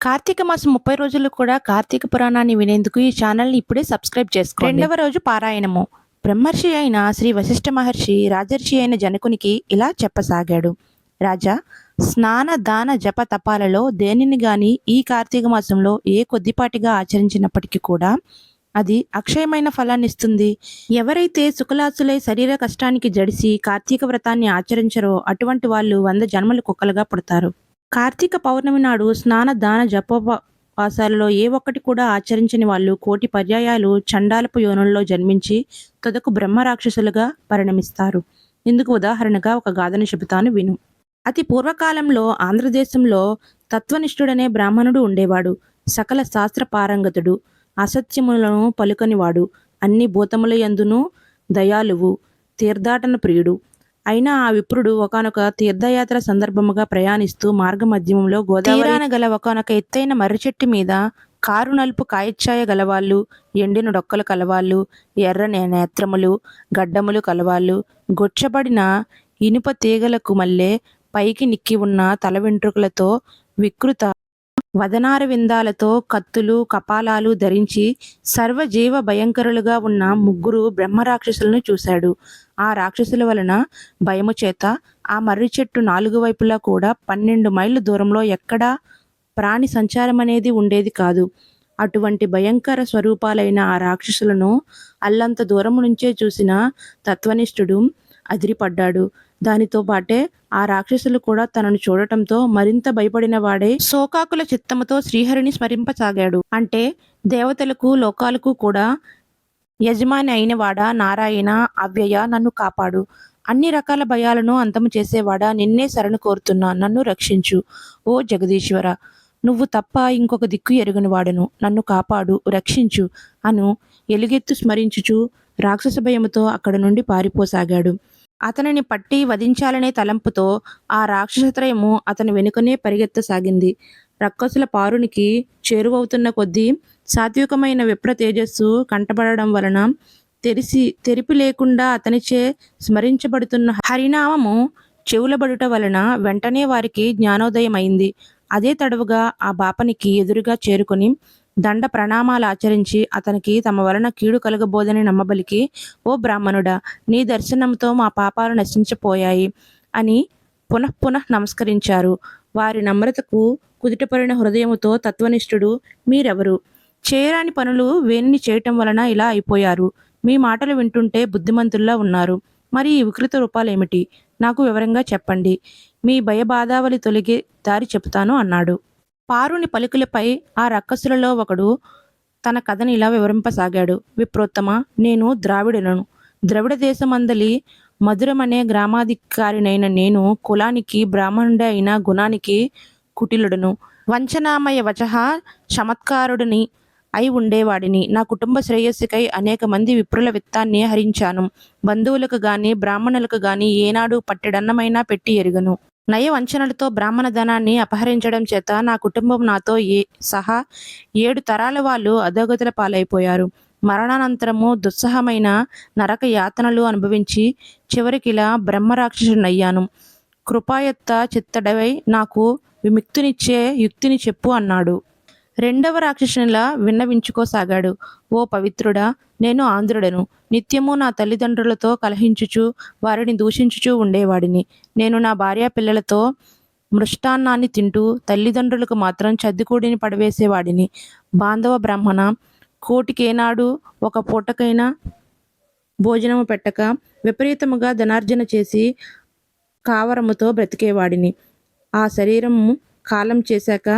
కార్తీక మాసం ముప్పై రోజులు కూడా కార్తీక పురాణాన్ని వినేందుకు ఈ ఛానల్ని ఇప్పుడే సబ్స్క్రైబ్ చేసుకోండి. రెండవ రోజు పారాయణము. బ్రహ్మర్షి అయిన శ్రీ వశిష్ఠ మహర్షి రాజర్షి అయిన జనకునికి ఇలా చెప్పసాగాడు. రాజా స్నాన దాన జప తపాలలో దేనిని గాని ఈ కార్తీక మాసంలో ఏ కొద్దిపాటిగా ఆచరించినప్పటికీ కూడా అది అక్షయమైన ఫలాన్ని ఇస్తుంది. ఎవరైతే శుక్లాసులై శరీర కష్టానికి జడిసి కార్తీక వ్రతాన్ని ఆచరించరో అటువంటి వాళ్ళు వంద జన్మలు కుక్కలుగా పుడతారు. కార్తీక పౌర్ణమి నాడు స్నాన దాన జపోపవాసాలలో ఏ ఒక్కటి కూడా ఆచరించని వాళ్ళు కోటి పర్యాయాలు చండాలపు యోనుల్లో జన్మించి తుదకు బ్రహ్మ రాక్షసులుగా పరిణమిస్తారు. ఇందుకు ఉదాహరణగా ఒక గాథను చెబుతాను విను. అతి పూర్వకాలంలో ఆంధ్రదేశంలో తత్వనిష్ఠుడనే బ్రాహ్మణుడు ఉండేవాడు. సకల శాస్త్ర పారంగతుడు అసత్యములను పలుకనివాడు. అన్ని భూతముల యందును దయాలువు తీర్థాటన ప్రియుడు. అయినా ఆ విప్రుడు ఒకనొక తీర్థయాత్ర సందర్భముగా ప్రయాణిస్తూ మార్గమధ్యమంలో గోదావరి గల ఒకనొక ఎత్తైన మర్రి చెట్టు మీద కారు నలుపు కాయచ్ఛాయ గలవాళ్ళు ఎండిన డొక్కలు కలవాళ్ళు ఎర్రని నేత్రములు గడ్డములు కలవాళ్ళు. గొచ్చబడిన ఇనుప తీగలకు మల్లె పైకి నిక్కి ఉన్న తల వెంట్రుకలతో వికృత వదనార విందాలతో కత్తులు కపాలాలు ధరించి సర్వజీవ భయంకరులుగా ఉన్న ముగ్గురు బ్రహ్మరాక్షసులను చూశాడు. ఆ రాక్షసుల వలన భయము చేత ఆ మర్రి చెట్టు నాలుగు వైపులా కూడా పన్నెండు మైళ్ళ దూరంలో ఎక్కడా ప్రాణి సంచారం అనేది ఉండేది కాదు. అటువంటి భయంకర స్వరూపాలైన ఆ రాక్షసులను అల్లంత దూరం నుంచే చూసిన తత్వనిష్ఠుడు అదిరిపడ్డాడు. దానితో పాటే ఆ రాక్షసులు కూడా తనను చూడటంతో మరింత భయపడిన వాడే శోకాకుల చిత్తముతో శ్రీహరిని స్మరింపసాగాడు. అంటే దేవతలకు లోకాలకు కూడా యజమాని అయినవాడా నారాయణ అవ్యయ నన్ను కాపాడు. అన్ని రకాల భయాలను అంతము చేసేవాడా నిన్నే శరణు కోరుతున్నా నన్ను రక్షించు ఓ జగదీశ్వర. నువ్వు తప్ప ఇంకొక దిక్కు ఎరుగని వాడను. నన్ను కాపాడు రక్షించు అను ఎలుగెత్తు స్మరించుచు రాక్షస భయముతో అక్కడ నుండి పారిపోసాగాడు. అతనిని పట్టి వధించాలనే తలంపుతో ఆ రాక్షసత్రయము అతని వెనుకనే పరిగెత్తసాగింది. రక్కసుల పారునికి చేరువవుతున్న కొద్దీ సాత్వికమైన విప్ర తేజస్సు కంటపడడం వలన తెరిసి తెరిపి లేకుండా అతనిచే స్మరించబడుతున్న హరినామము చెవులబడుట వలన వెంటనే వారికి జ్ఞానోదయమైంది. అదే తడవుగా ఆ బాపనికి ఎదురుగా చేరుకొని దండ ప్రణామాలు ఆచరించి అతనికి తమ వలన కీడు కలగబోదని నమ్మబలికి ఓ బ్రాహ్మణుడా నీ దర్శనంతో మా పాపాలు నశించిపోయాయి అని పునఃపునః నమస్కరించారు. వారి నమ్రతకు కుదుటపడిన హృదయముతో తత్వనిష్ఠుడు మీరెవరు? చేయరాని పనులు వేణిని చేయటం వలన ఇలా అయిపోయారు. మీ మాటలు వింటుంటే బుద్ధిమంతుల్లా ఉన్నారు. మరి ఈ వికృత రూపాలేమిటి? నాకు వివరంగా చెప్పండి. మీ భయబాధావలి తొలగి దారి చెబుతాను అన్నాడు. పారుని పలుకులపై ఆ రక్కసులలో ఒకడు తన కథని ఇలా వివరింపసాగాడు. విప్రోత్తమ నేను ద్రావిడులను ద్రవిడ దేశమందలి మధురమనే గ్రామాధికారినైన నేను కులానికి బ్రాహ్మణుడే అయిన గుణానికి కుటిలుడును. వంచనామయ వచహ చమత్కారుడిని అయి ఉండేవాడిని. నా కుటుంబ శ్రేయస్సుకై అనేక మంది విప్రుల విత్తాన్ని హరించాను. బంధువులకు గాని బ్రాహ్మణులకు గాని ఏనాడు పట్టెడన్నమైనా పెట్టి ఎరుగను. నయ వంచనలతో బ్రాహ్మణ ధనాన్ని అపహరించడం చేత నా కుటుంబం నాతో ఏ సహా ఏడు తరాల వాళ్ళు అధోగతుల పాలైపోయారు. మరణానంతరము దుస్సహమైన నరక యాతనలు అనుభవించి చివరికిలా బ్రహ్మరాక్షసునయ్యాను. కృపాయత్త చిత్తడవై నాకు విముక్తినిచ్చే యుక్తిని చెప్పు అన్నాడు. రెండవ రాక్షసునిలా విన్నవించుకోసాగాడు. ఓ పవిత్రుడా నేను ఆంధ్రుడను. నిత్యము నా తల్లిదండ్రులతో కలహించుచు వారిని దూషించుచూ ఉండేవాడిని. నేను నా భార్యా పిల్లలతో మృష్టాన్నాన్ని తింటూ తల్లిదండ్రులకు మాత్రం చద్దికూడిని పడవేసేవాడిని. బాంధవ బ్రాహ్మణ కోటికేనాడు ఒక పూటకైనా భోజనము పెట్టక విపరీతముగా ధనార్జన చేసి కావరముతో బ్రతికేవాడిని. ఆ శరీరము కాలం చేశాక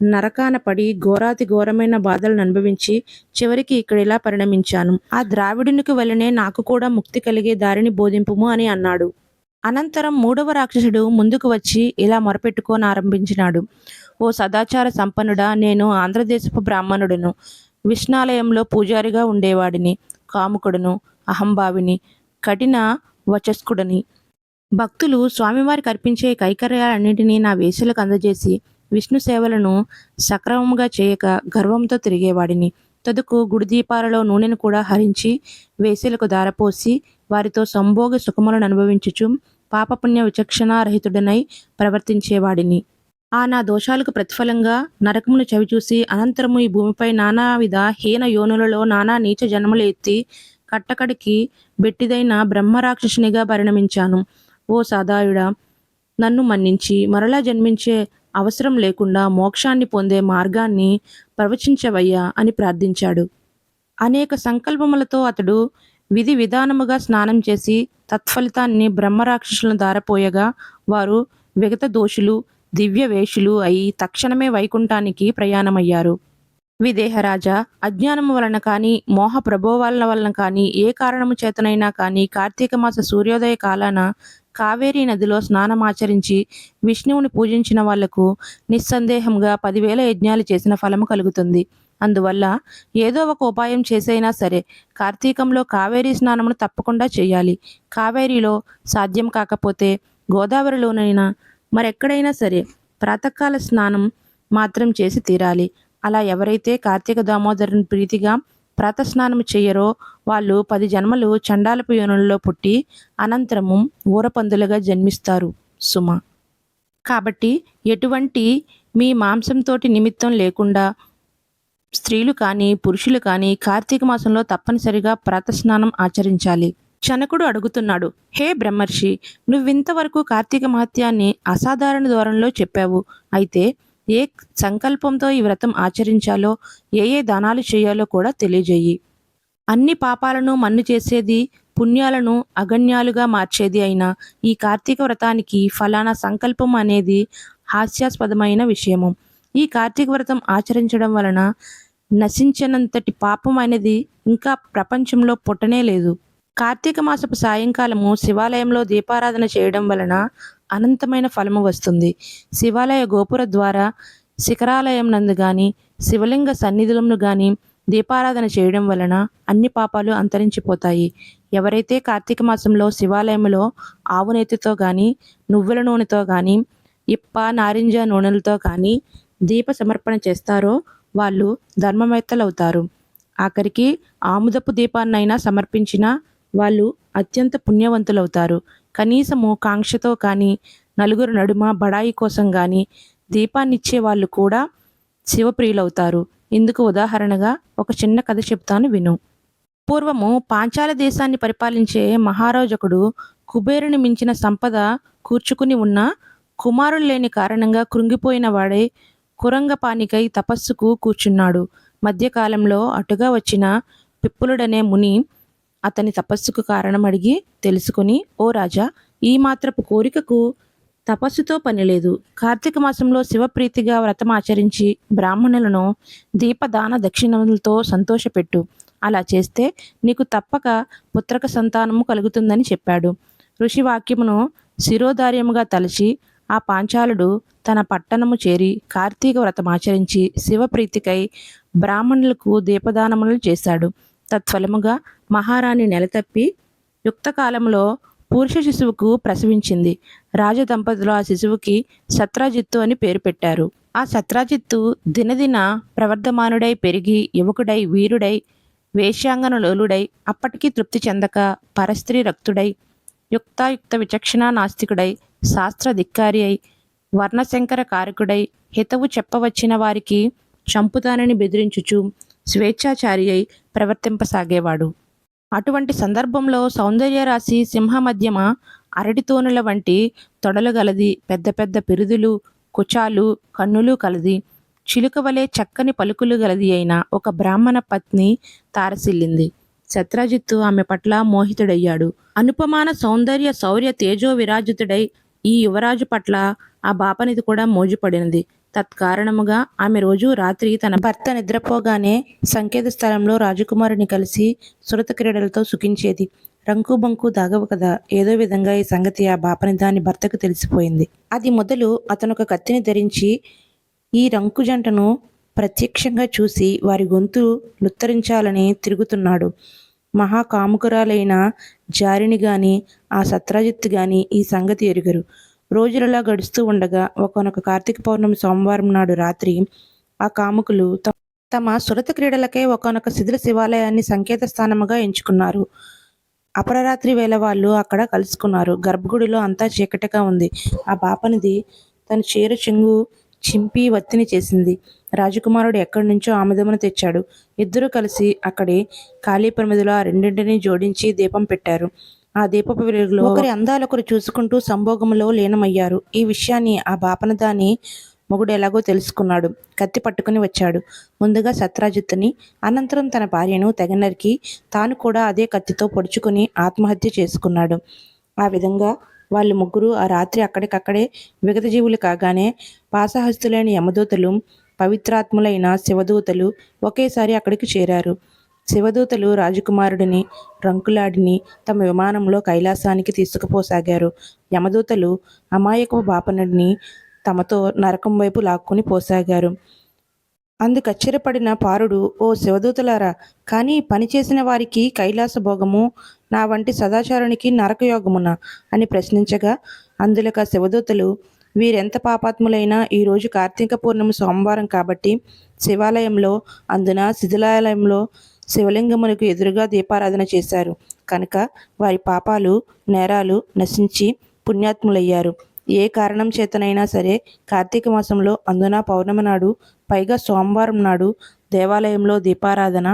నరకాన పడి ఘోరాతి ఘోరమైన బాధలను అనుభవించి చివరికి ఇక్కడ ఇలా పరిణమించాను. ఆ ద్రావిడునికి వలనే నాకు కూడా ముక్తి కలిగే దారిని బోధింపుము అని అన్నాడు. అనంతరం మూడవ రాక్షసుడు ముందుకు వచ్చి ఇలా మొరపెట్టుకొని ఆరంభించినాడు ఓ సదాచార సంపన్నుడా నేను ఆంధ్రదేశపు బ్రాహ్మణుడును. విష్ణాలయంలో పూజారిగా ఉండేవాడిని కాముకుడును అహంభావిని కఠిన వచస్కుడని. భక్తులు స్వామివారికి అర్పించే కైకర్యాలన్నింటినీ నా వేసులకు అందజేసి విష్ణు సేవలను సక్రమంగా చేయక గర్వంతో తిరిగేవాడిని. తదుకు గుడి దీపాలలో నూనెను కూడా హరించి వేసేలకు దారపోసి వారితో సంభోగ సుఖములను అనుభవించుచు పాపపుణ్య విచక్షణారహితుడనై ప్రవర్తించేవాడిని. ఆ నా దోషాలకు ప్రతిఫలంగా నరకమును చవిచూసి అనంతరము ఈ భూమిపై నానావిధ హీన యోనులలో నానా నీచ జన్మలు ఎత్తి కట్టకడికి బెట్టిదైన బ్రహ్మరాక్షసునిగా పరిణమించాను. ఓ సదాయుడా నన్ను మన్నించి మరలా జన్మించే అవసరం లేకుండా మోక్షాన్ని పొందే మార్గాన్ని ప్రవచించవయ్యా అని ప్రార్థించాడు. అనేక సంకల్పములతో అతడు విధి విధానముగా స్నానం చేసి తత్ఫలితాన్ని బ్రహ్మరాక్షసులను దారపోయగా వారు విగత దోషులు దివ్య వేషులు అయి తక్షణమే వైకుంఠానికి ప్రయాణమయ్యారు. విదేహరాజా అజ్ఞానము వలన కానీ మోహ ప్రభోవాల వలన కానీ ఏ కారణము చేతనైనా కానీ కార్తీక మాస సూర్యోదయ కాలాన కావేరీ నదిలో స్నానమాచరించి విష్ణువుని పూజించిన వాళ్ళకు నిస్సందేహంగా పదివేల యజ్ఞాలు చేసిన ఫలము కలుగుతుంది. అందువల్ల ఏదో ఒక ఉపాయం చేసైనా సరే కార్తీకంలో కావేరీ స్నానమును తప్పకుండా చేయాలి. కావేరీలో సాధ్యం కాకపోతే గోదావరిలోనైనా మరెక్కడైనా సరే ప్రాతకాల స్నానం మాత్రం చేసి తీరాలి. అలా ఎవరైతే కార్తీక దామోదరుని ప్రీతిగా ప్రాతస్నానం చెయ్యరో వాళ్ళు పది జన్మలు చండాలపు యోనుల్లో పుట్టి అనంతరము ఊరపందులుగా జన్మిస్తారు సుమ. కాబట్టి ఎటువంటి మీ మాంసంతోటి నిమిత్తం లేకుండా స్త్రీలు కానీ పురుషులు కానీ కార్తీక మాసంలో తప్పనిసరిగా ప్రాతస్నానం ఆచరించాలి. చనకుడు అడుగుతున్నాడు హే బ్రహ్మర్షి నువ్వింతవరకు కార్తీక మహత్యాన్ని అసాధారణ ధోరణిలో చెప్పావు. అయితే ఏ సంకల్పంతో ఈ వ్రతం ఆచరించాలో ఏ ఏ దానాలు చేయాలో కూడా తెలియజేయి. అన్ని పాపాలను మన్ను చేసేది పుణ్యాలను అగణ్యాలుగా మార్చేది అయిన ఈ కార్తీక వ్రతానికి ఫలానా సంకల్పం అనేది హాస్యాస్పదమైన విషయము. ఈ కార్తీక వ్రతం ఆచరించడం వలన నశించినంతటి పాపం అనేది ఇంకా ప్రపంచంలో పుట్టనే లేదు. కార్తీక మాసపు సాయంకాలము శివాలయంలో దీపారాధన చేయడం వలన అనంతమైన ఫలము వస్తుంది. శివాలయ గోపుర ద్వారా శిఖరాలయం నందు కానీ శివలింగ సన్నిధులను కానీ దీపారాధన చేయడం వలన అన్ని పాపాలు అంతరించిపోతాయి. ఎవరైతే కార్తీక మాసంలో శివాలయంలో ఆవు నేతితో కానీ నువ్వుల నూనెతో కానీ ఇప్ప నారింజ నూనెలతో కానీ దీప సమర్పణ చేస్తారో వాళ్ళు ధర్మవేత్తలవుతారు ఆఖరికి ఆముదపు దీపాన్నైనా సమర్పించిన వాళ్ళు అత్యంత పుణ్యవంతులవుతారు. కనీసము కాంక్షతో కానీ నలుగురు నడుమ బడాయి కోసం కానీ దీపాన్నిచ్చే వాళ్ళు కూడా శివప్రియులవుతారు. ఇందుకు ఉదాహరణగా ఒక చిన్న కథ చెప్తాను విను. పూర్వము పాంచాల దేశాన్ని పరిపాలించే మహారాజకుడు కుబేరుని మించిన సంపద కూర్చుకుని ఉన్న కుమారులు లేని కారణంగా కృంగిపోయిన వాడే కురంగపానికై తపస్సుకు కూర్చున్నాడు. మధ్యకాలంలో అటుగా వచ్చిన పిప్పులుడనే ముని అతని తపస్సుకు కారణం అడిగి తెలుసుకుని ఓ రాజా ఈ మాత్రపు కోరికకు తపస్సుతో పనిలేదు. కార్తీక మాసంలో శివప్రీతిగా వ్రతం ఆచరించి బ్రాహ్మణులను దీపదాన దక్షిణములతో సంతోషపెట్టు. అలా చేస్తే నీకు తప్పక పుత్రక సంతానము కలుగుతుందని చెప్పాడు. ఋషి వాక్యమును శిరోధార్యముగా తలచి ఆ పాంచాలుడు తన పట్టణము చేరి కార్తీక వ్రతం ఆచరించి శివప్రీతికై బ్రాహ్మణులకు దీపదానములు చేశాడు. తత్ఫలముగా మహారాణి నెలతప్పి యుక్తకాలంలో పురుష శిశువుకు ప్రసవించింది. రాజదంపతులు ఆ శిశువుకి సత్రాజిత్తు అని పేరు పెట్టారు. ఆ సత్రాజిత్తు దినదిన ప్రవర్ధమానుడై పెరిగి యువకుడై వీరుడై వేశ్యాంగనలోలుడై అప్పటికీ తృప్తి చెందక పరస్త్రీ రక్తుడై యుక్తాయుక్త విచక్షణ నాస్తికుడై శాస్త్ర ధిక్కారి అయి వర్ణశంకర కారకుడై హితవు చెప్పవచ్చిన వారికి చంపుతానని బెదిరించుచు స్వేచ్ఛాచారి అయి ప్రవర్తింపసాగేవాడు. అటువంటి సందర్భంలో సౌందర్యరాశి సింహ మధ్యమ అరటితోనుల వంటి తొడలు గలది పెద్ద పెద్ద పిరుదులు కుచాలు కన్నులు కలది చిలుక వలె చక్కని పలుకులు గలది అయిన ఒక బ్రాహ్మణ పత్ని తారసిల్లింది. శత్రాజిత్తు ఆమె పట్ల మోహితుడయ్యాడు. అనుపమాన సౌందర్య శౌర్య తేజో విరాజితుడై ఈ యువరాజు పట్ల ఆ బాపనిది కూడా మోజుపడినది. తత్కారణముగా ఆమె రోజు రాత్రి తన భర్త నిద్రపోగానే సంకేత స్థలంలో రాజకుమారుని కలిసి సురత క్రీడలతో సుఖించేది. రంకు బంకు దాగవు కదా ఏదో విధంగా ఈ సంగతి ఆ బాపని దాని భర్తకు తెలిసిపోయింది. అది మొదలు అతను ఒక కత్తిని ధరించి ఈ రంకు జంటను ప్రత్యక్షంగా చూసి వారి గొంతు లుత్తరించాలని తిరుగుతున్నాడు. మహాకాముకురాలైన జారిని గాని ఆ సత్రాజిత్ గాని ఈ సంగతి ఎరుగరు. రోజులలా గడుస్తూ ఉండగా ఒకనొక కార్తీక పౌర్ణమి సోమవారం నాడు రాత్రి ఆ కాముకులు తమ సురత క్రీడలకై ఒకనొక శిథిల శివాలయాన్ని సంకేత స్థానముగా ఎంచుకున్నారు. అపరరాత్రి వేళ వాళ్ళు అక్కడ కలుసుకున్నారు. గర్భగుడిలో అంతా చీకటిగా ఉంది. ఆ బాపనిది తన చీర చెంగు చింపి వత్తిని చేసింది. రాజకుమారుడు ఎక్కడి నుంచో ఆమెదమును తెచ్చాడు. ఇద్దరూ కలిసి అక్కడే ఖాళీ ప్రమిదిలో ఆ రెండింటినీ జోడించి దీపం పెట్టారు. ఆ దీపపు వెలుగులో ఒకరి అందాలొకరు చూసుకుంటూ సంభోగంలో లీనమయ్యారు. ఈ విషయాన్ని ఆ బాపన దాని మొగుడు ఎలాగో తెలుసుకున్నాడు. కత్తి పట్టుకుని వచ్చాడు. ముందుగా సత్రాజిత్తుని అనంతరం తన భార్యను తెగ నరికి తాను కూడా అదే కత్తితో పొడుచుకుని ఆత్మహత్య చేసుకున్నాడు. ఆ విధంగా వాళ్ళు ముగ్గురు ఆ రాత్రి అక్కడికక్కడే విగతజీవులు కాగానే పాసహస్తులైన యమదూతలు పవిత్రాత్ములైన శివదూతలు ఒకేసారి అక్కడికి చేరారు. శివదూతలు రాజకుమారుడిని రంకులాడిని తమ విమానంలో కైలాసానికి తీసుకుపోసాగారు. యమదూతలు అమాయకపు బాపనుడిని తమతో నరకం వైపు లాక్కుని పోసాగారు. అందుకచ్చిరపడిన పారుడు ఓ శివదూతలారా కానీ పనిచేసిన వారికి కైలాస భోగము నా వంటి సదాచారునికి నరకయోగమునా? అని ప్రశ్నించగా అందులక శివదూతలు వీరెంత పాపాత్ములైనా ఈరోజు కార్తీక పూర్ణమి సోమవారం కాబట్టి శివాలయంలో అందున శిథిలాలయంలో శివలింగమునకు ఎదురుగా దీపారాధన చేశారు. కనుక వారి పాపాలు నేరాలు నశించి పుణ్యాత్ములయ్యారు. ఏ కారణం చేతనైనా సరే కార్తీక మాసంలో అందున పౌర్ణమి నాడు పైగా సోమవారం నాడు దేవాలయంలో దీపారాధన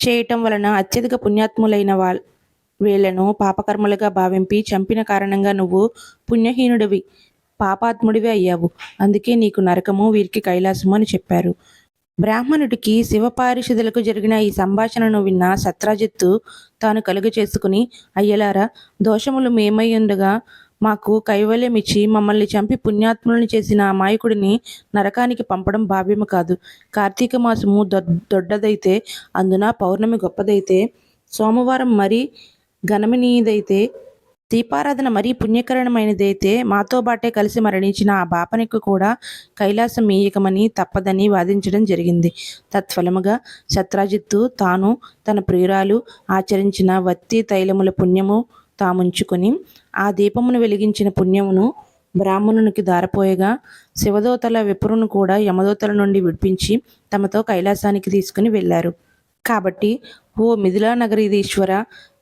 చేయటం వలన అత్యధిక పుణ్యాత్ములైన వాళ్ళ వీళ్ళను పాపకర్మలుగా భావింపి చంపిన కారణంగా నువ్వు పుణ్యహీనుడివి పాపాత్ముడివి అయ్యావు. అందుకే నీకు నరకము వీరికి కైలాసము అని చెప్పారు. బ్రాహ్మణుడికి శివపారిషదులకు జరిగిన ఈ సంభాషణను విన్న సత్రాజిత్తు తాను కలుగు చేసుకుని అయ్యలారా దోషములు మేమై ఉండగా మాకు కైవల్యం ఇచ్చి మమ్మల్ని చంపి పుణ్యాత్ములను చేసిన అమాయకుడిని నరకానికి పంపడం భావ్యము కాదు. కార్తీక మాసము దొడ్డదైతే అందున పౌర్ణమి గొప్పదైతే సోమవారం మరీ ఘనమనీయదైతే దీపారాధన మరీ పుణ్యకరణమైనదైతే మాతో బాటే కలిసి మరణించిన ఆ బాపనికి కూడా కైలాసం మీయకమని తప్పదని వాదించడం జరిగింది. తత్ఫలముగా సత్రాజిత్తు తాను తన ప్రియురాలు ఆచరించిన వత్తి తైలముల పుణ్యము తాముంచుకొని ఆ దీపమును వెలిగించిన పుణ్యమును బ్రాహ్మణునికి దారపోయగా శివదోతల విపురును కూడా యమదూతల నుండి విడిపించి తమతో కైలాసానికి తీసుకుని వెళ్ళారు. కాబట్టి ఓ మిథిలా నగరీధీశ్వర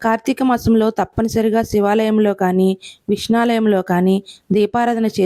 కార్తీక మాసంలో తప్పనిసరిగా శివాలయంలో కానీ విష్ణాలయంలో కానీ దీపారాధన చేసి